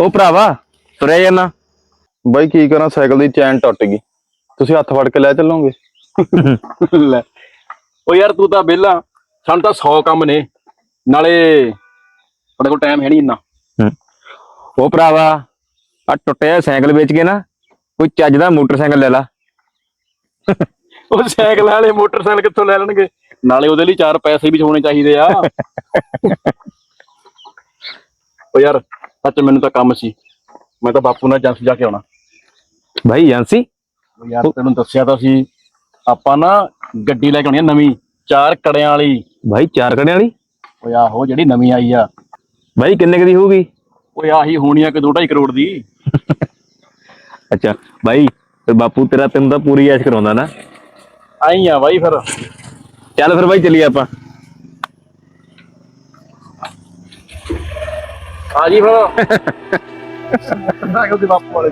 ਉਹ ਭਰਾਵਾ ਤੁਰਿਆ ਜਾਨਾ। ਬਾਈ ਕੀ ਕਰਾਂ? ਸਾਈਕਲ ਦੀ ਚੈਨ ਟੁੱਟ ਗਈ। ਤੁਸੀਂ ਹੱਥ ਫੜ ਕੇ ਲੈ ਚੱਲੋਗੇ? ਲੈ। ਉਹ ਯਾਰ ਤੂੰ ਤਾਂ ਵਿਹਲਾ। ਸਾਨੂੰ ਤਾਂ 100 ਕੰਮ ਨੇ। ਨਾਲੇ ਸਾਡੇ ਕੋਲ ਟਾਈਮ ਹੈ ਨਹੀਂ ਇੰਨਾ। ਉਹ ਭਰਾਵਾ ਆ ਟੁੱਟਿਆ ਸਾਈਕਲ ਵੇਚ ਕੇ ਨਾ ਕੋਈ ਚੱਜ ਦਾ ਮੋਟਰਸਾਈਕਲ ਲੈ ਲਾ। ਉਹ ਸਾਈਕਲ ਵਾਲੇ ਮੋਟਰਸਾਈਕਲ ਕਿੱਥੋਂ ਲੈ ਲੈਣਗੇ? ਨਾਲੇ ਉਹਦੇ ਲਈ ਚਾਰ ਪੈਸੇ ਵੀ ਹੋਣੇ ਚਾਹੀਦੇ ਆ। ਉਹ ਯਾਰ ਸੱਚ ਮੈਨੂੰ ਤਾਂ ਕੰਮ ਸੀ। ਮੈਂ ਤਾਂ ਬਾਪੂ ਨਾਲ ਜੰਸ ਜਾ ਕੇ ਆਉਣਾ। ਭਾਈ ਏਜੰਸੀ ਯਾਰ ਤੈਨੂੰ ਦੱਸਿਆ ਤਾਂ ਸੀ। ਆਪਾਂ ਨਾ ਗੱਡੀ ਲੈ ਕੇ ਆਉਣੀ ਆ ਨਵੀਂ ਚਾਰ ਕੜਿਆਂ ਵਾਲੀ। ਭਾਈ ਚਾਰ ਕੜਿਆਂ ਵਾਲੀ? ਓਏ ਆਹੋ ਜਿਹੜੀ ਨਵੀਂ ਆਈ ਆ। ਭਾਈ ਕਿੰਨੇ ਕੁ ਦੀ ਹੋਊਗੀ? ਓਏ ਆਹੀ ਹੋਣੀ ਆ ਕਿ 2.5 ਕਰੋੜ ਦੀ। ਅੱਛਾ ਭਾਈ ਤੇ ਬਾਪੂ ਤੇਰਾ ਤੈਨੂੰ ਤਾਂ ਪੂਰੀ ਐਸ਼ ਕਰਾਉਂਦਾ ਨਾ। ਆਈ ਆ ਬਾਈ ਫਿਰ। ਚੱਲ ਫਿਰ ਭਾਈ ਚੱਲੀਏ ਆਪਾਂ। ਆ ਜੀ ਫਿਰ ਬਾਪੂ ਵਾਲੇ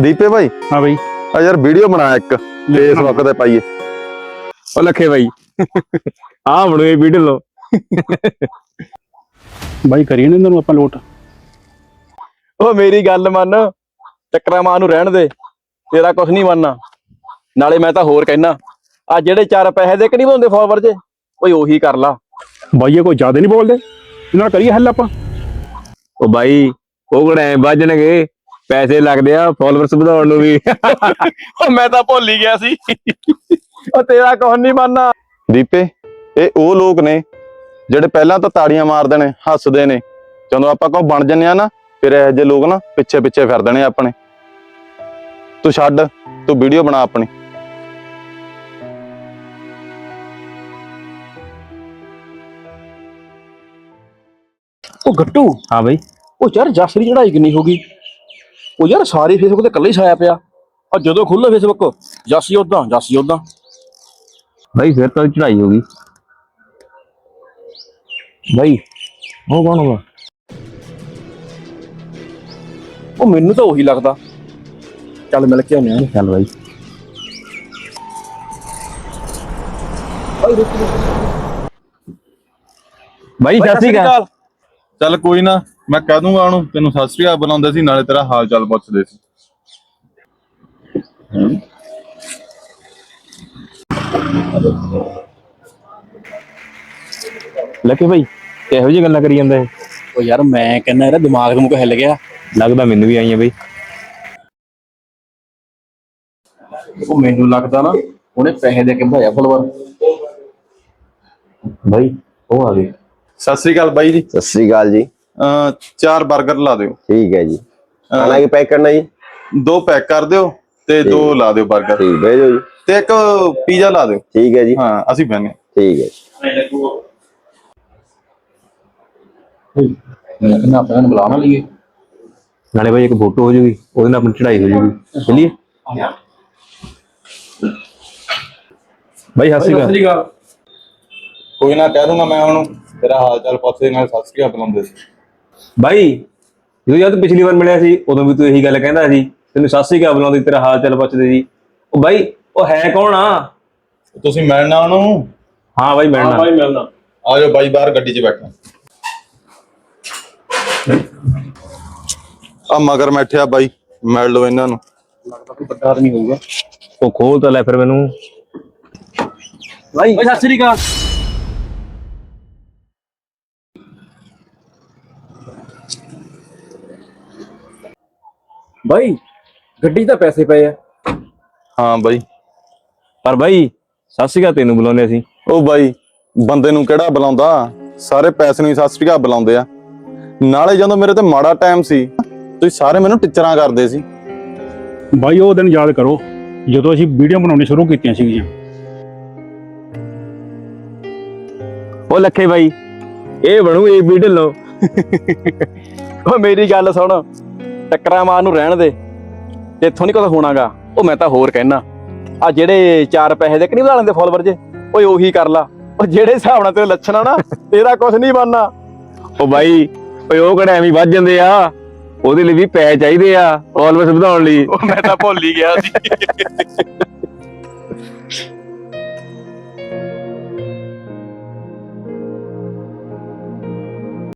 ਦੀਪੇ ਭਾਈ? ਹਾਂ ਬਾਈ। ਆ ਯਾਰ ਵੀਡੀਓ ਬਣਾ ਇੱਕ ਫੇਸਬੁੱਕ ਤੇ ਪਾਈਏ। ਉਹ ਲੱਖੇ ਭਾਈ ਆ ਬਣੋ ਇਹ ਵੀਡੀਓ ਲੋ ਬਾਈ ਕਰੀਏ ਨਾ ਇਹਨਾਂ ਨੂੰ ਆਪਾਂ ਲੋਟ। ਓ ਮੇਰੀ ਗੱਲ ਮੰਨ ਚੱਕਰਾ ਮਾਂ ਨੂੰ ਰਹਿਣ ਦੇ ਤੇਰਾ ਕੁਝ ਨਹੀਂ ਮੰਨਣਾ। ਨਾਲੇ ਮੈਂ ਤਾਂ ਹੋਰ ਕਹਿਣਾ ਆ ਜਿਹੜੇ ਚਾਰ ਪੈਸੇ ਦੇ ਕਿ ਨਹੀਂ ਫਾਲੋਅਰ ਜੇ ਓਏ ਉਹੀ ਕਰ ਲਾ। ਬਾਈ ਇਹ ਕੋਈ ਜ਼ਿਆਦਾ ਨਹੀਂ ਬੋਲਦੇ ਇਹਨਾਂ ਨਾਲ ਕਰੀਏ ਹੱਲ ਆਪਾਂ। ਉਹ ਭਾਈ ਉਹ ਕਿਹੜਾ ਐ ਵੱਜਣਗੇ ਪੈਸੇ ਲੱਗਦੇ ਆ ਫਾਲੋਅਰਸ ਵਧਾਉਣ ਨੂੰ ਵੀ। ਓ ਮੈਂ ਤਾਂ ਭੁੱਲ ਹੀ ਗਿਆ ਸੀ। ਓ ਤੇਰਾ ਕੁਝ ਨਹੀਂ ਮੰਨਣਾ। ਦੀਪੇ ਇਹ ਉਹ ਲੋਕ ਨੇ ਜਿਹੜੇ ਪਹਿਲਾਂ ਤਾਂ ਤਾੜੀਆਂ ਮਾਰਦੇ ਨੇ ਹੱਸਦੇ ਨੇ। ਜਦੋਂ ਆਪਾਂ ਕੋ ਬਣ ਜੰਨੇ ਆ ਨਾ ਫਿਰ ਇਹੋ ਜਿਹੇ ਲੋਕ ਨਾ ਪਿੱਛੇ ਪਿੱਛੇ ਫਿਰਦੇ ਨੇ ਆਪਣੇ। ਤੂੰ ਛੱਡ ਤੂੰ ਵੀਡੀਓ ਬਣਾ ਆਪਣੀ। ਉਹ ਗੱਟੂ। ਹਾਂ ਭਾਈ ਉਹ ਯਾਰ ਜੱਸ ਦੀ ਚੜਾਈ ਕਿੰਨੀ ਹੋ ਗਈ। ਉਹ ਯਾਰ ਸਾਰੇ ਫੇਸਬੁੱਕ ਤੇ ਇਕੱਲੇ ਹੀ ਛਾਇਆ ਪਿਆ। ਆ ਜਦੋਂ ਖੁੱਲ੍ਹਾ ਫੇਸਬੁੱਕ ਜਾਸੀ ਉਦਾਂ ਜਾਸੀ ਉਦਾਂ ਭਾਈ ਫਿਰ ਤਾਂ ਚੜਾਈ ਹੋ ਗਈ। ਬਾਈ, ਉਹ ਕੌਣ ਹੋਗਾ ਉਹ ਮੈਨੂੰ ਤਾਂ ਉਹੀ ਲੱਗਦਾ। ਚੱਲ ਮਿਲ ਕੇ ਆਉਂਦੇ ਆ। ਚੱਲ ਭਾਈ ਭਾਈ ਸਤਿ ਸ਼੍ਰੀ ਅਕਾਲ। ਚੱਲ ਕੋਈ ਨਾ, ਮੈਂ ਕਹਿ ਦੂੰਗਾ ਉਹਨੂੰ, ਤੈਨੂੰ ਸਤਿ ਸ੍ਰੀ ਅਕਾਲ ਬੁਲਾਉਂਦੇ ਸੀ, ਨਾਲੇ ਤੇਰਾ ਹਾਲ ਚਾਲ ਪੁੱਛਦੇ ਸੀ। ਲੱਕੇ ਭਾਈ ਇਹੋ ਜਿਹੀ ਗੱਲਾਂ ਕਰੀ ਜਾਂਦਾ? ਇਹ ਉਹ ਯਾਰ ਮੈਂ ਕਹਿੰਦਾ ਇਹਦਾ ਦਿਮਾਗ ਨੂੰ ਹਿੱਲ ਗਿਆ। ਲੱਗਦਾ ਮੈਨੂੰ ਵੀ ਆਈਆਂ ਭਾਈ ਉਹ ਮੈਨੂੰ ਲੱਗਦਾ ਨਾ ਉਹਨੇ ਪੈਸੇ ਦੇ ਕੇ ਭਾਇਆ ਫਲਵਰ। ਭਾਈ ਉਹ ਆ ਗਏ। ਸਤਿ ਸ੍ਰੀ ਅਕਾਲ ਬਾਈ ਜੀ। ਸਤਿ ਸ੍ਰੀ ਅਕਾਲ ਜੀ। ਅਹ ਚਾਰ 버ਗਰ ਲਾ ਦਿਓ। ਠੀਕ ਹੈ ਜੀ। ਖਾਣਾ ਕੀ ਪੈਕ ਕਰਨਾ ਜੀ? ਦੋ ਪੈਕ ਕਰ ਦਿਓ ਤੇ ਦੋ ਲਾ ਦਿਓ 버ਗਰ ਠੀਕ ਭੇਜੋ ਜੀ। ਤੇ ਇੱਕ ਪੀਜ਼ਾ ਲਾ ਦਿਓ। ਠੀਕ ਹੈ ਜੀ। ਹਾਂ ਅਸੀਂ ਬਹਿਨੇ ਠੀਕ ਹੈ ਜੀ। ਮੈਂ ਕਹਿੰਦਾ ਆਪਾਂ ਇਹਨੂੰ ਬੁਲਾ ਨਾ ਲਈਏ ਨਾਲੇ ਭਾਈ ਇੱਕ ਫੋਟੋ ਹੋ ਜੂਗੀ ਉਹਦੇ ਨਾਲ ਆਪਣੀ ਚੜਾਈ ਹੋ ਜੂਗੀ। ਚੱਲੀਏ? ਭਾਈ ਸ਼੍ਰੀ ਅਕਾਲ। ਕੋਈ ਨਾ ਕਹਿ ਦੂੰਗਾ ਮੈਂ ਉਹਨੂੰ ਤੇਰਾ ਹਾਲ ਚਾਲ ਪੁੱਛਦੇ ਨਾਲ ਸ੍ਰੀ ਅਕਾਲ ਬੁਲਾਉਂਦੇ ਸੀ। ਭਾਈ ਜਦੋਂ ਜਦ ਪਿਛਲੀ ਵਾਰ ਮਿਲਿਆ ਸੀ ਉਦੋਂ ਵੀ ਤੂੰ ਇਹੀ ਗੱਲ ਕਹਿੰਦਾ ਸੀ ਤੈਨੂੰ ਸ਼੍ਰੀ ਅਕਾਲ ਬੁਲਾਉਂਦੀ ਤੇਰਾ ਹਾਲ ਚਾਲ ਪੁੱਛਦੇ ਸੀ। ਉਹ ਭਾਈ ਉਹ ਹੈ ਕੌਣ ਆ? ਤੁਸੀਂ ਮਿਲਣਾ ਉਹਨੂੰ? ਹਾਂ ਭਾਈ ਮਿਲਣਾ। ਮਿਲਣਾ। ਆ ਜਾਓ ਬਾਈ ਬਾਹਰ ਗੱਡੀ 'ਚ ਬੈਠੋ। ਆ ਮਗਰ ਬੈਠਿਆ ਬਾਈ ਮਿਲ ਲਓ ਇਹਨਾਂ ਨੂੰ। ਲੱਗਦਾ ਕੋਈ ਵੱਡਾ ਆਦਮੀ ਹੋਊਗਾ। ਉਹ ਖੋਲ ਤਾਂ ਲੈ ਫਿਰ ਮੈਨੂੰ। ਭਾਈ ਸਤਿ ਸ੍ਰੀ ਅਕਾਲ। ਭਾਈ ਗੱਡੀ ਤਾਂ ਪੈਸੇ ਪਏ ਆ। ਹਾਂ ਬਾਈ। ਪਰ ਭਾਈ ਸਤਿ ਸ਼੍ਰੀ ਅਕਾਲ ਤੈਨੂੰ ਬੁਲਾਉਂਦੇ ਸੀ ਉਹ ਬਾਈ ਬੰਦੇ ਨੂੰ ਕਿਹੜਾ ਬੁਲਾਉਂਦਾ? ਸਾਰੇ ਪੈਸੇ ਨੂੰ ਹੀ ਸਤਿ ਸ੍ਰੀ ਅਕਾਲ ਬੁਲਾਉਂਦੇ ਆ। ਨਾਲੇ ਜਦੋਂ ਮੇਰੇ ਤੇ ਮਾੜਾ ਟਾਈਮ ਸੀ ਤੁਸੀਂ ਸਾਰੇ ਮੈਨੂੰ ਟਿੱਚਰਾਂ ਕਰਦੇ ਸੀ। ਬਾਈ ਉਹ ਦਿਨ ਯਾਦ ਕਰੋ ਜਦੋਂ ਅਸੀਂ ਵੀਡੀਓ ਬਣਾਉਣੀ ਸ਼ੁਰੂ ਕੀਤੀਆਂ ਸੀਗੀਆਂ। ਉਹ ਲੱਖੇ ਭਾਈ ਇਹ ਬਣੂ ਇਹ ਵੀਡੀਓ ਲਓ। ਉਹ ਮੇਰੀ ਗੱਲ ਸੁਣ ਟੱਕਰਾਂ ਮਾਰ ਨੂੰ ਰਹਿਣ ਦੇ। ਤੇ ਇੱਥੋਂ ਨਹੀਂ ਕੁਝ ਹੋਣਾਗਾ। ਉਹ ਮੈਂ ਤਾਂ ਹੋਰ ਕਹਿਣਾ ਆ ਜਿਹੜੇ ਚਾਰ ਪੈਸੇ ਦੇ ਕਿ ਨਹੀਂ ਵਧਾ ਲੈਂਦੇ ਫਾਲੋਅਰ ਜੇ ਓਏ ਉਹੀ ਕਰ ਲਾ। ਉਹ ਜਿਹੜੇ ਹਿਸਾਬ ਨਾਲ ਤੇਰੇ ਲੱਛਣ ਆ ਨਾ ਤੇਰਾ ਕੁਝ ਨਹੀਂ ਬਣਨਾ। ਉਹ ਭਾਈ ਪਏ ਉਹ ਕਿਹੜਾ ਐਵੇਂ ਵੱਜ ਜਾਂਦੇ ਆ? ਉਹਦੇ ਲਈ ਵੀ ਪੈ ਚਾਹੀਦੇ ਆ ਆਲਵੇਸ ਵਧਾਉਣ ਲਈ। ਉਹ ਮੈਂ ਤਾਂ ਭੁੱਲ ਹੀ ਗਿਆ ਸੀ।